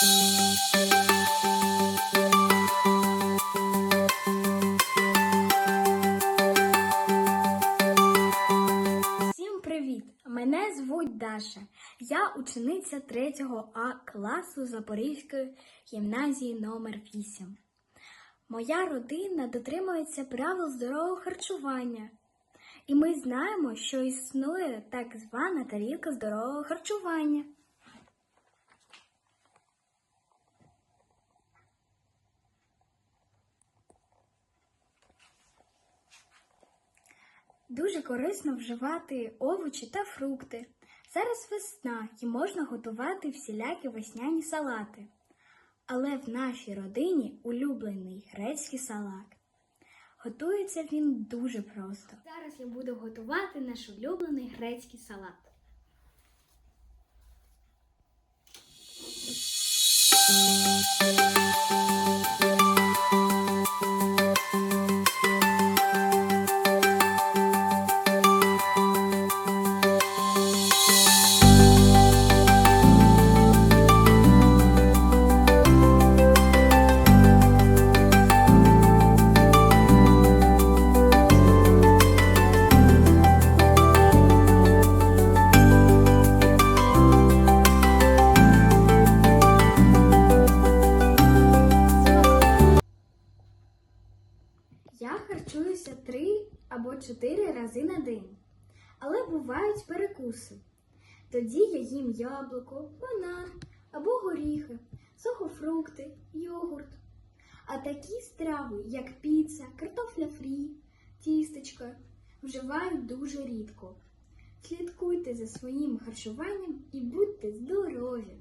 Всім привіт! Мене звуть Даша. Я учениця 3 А класу Запорізької гімназії номер 8 Моя родина дотримується правил здорового харчування. І ми знаємо, що існує так звана тарілка здорового харчування. Дуже корисно вживати овочі та фрукти. Зараз весна і можна готувати всілякі весняні салати. Але в нашій родині улюблений грецький салат. Готується він дуже просто. Зараз я буду готувати наш улюблений грецький салат. Я харчуюся три або чотири рази на день, але бувають перекуси. Тоді я їм яблуко, банан або горіхи, сухофрукти, йогурт. А такі страви, як піца, картофля фрі, тістечка, вживаю дуже рідко. Слідкуйте за своїм харчуванням і будьте здорові!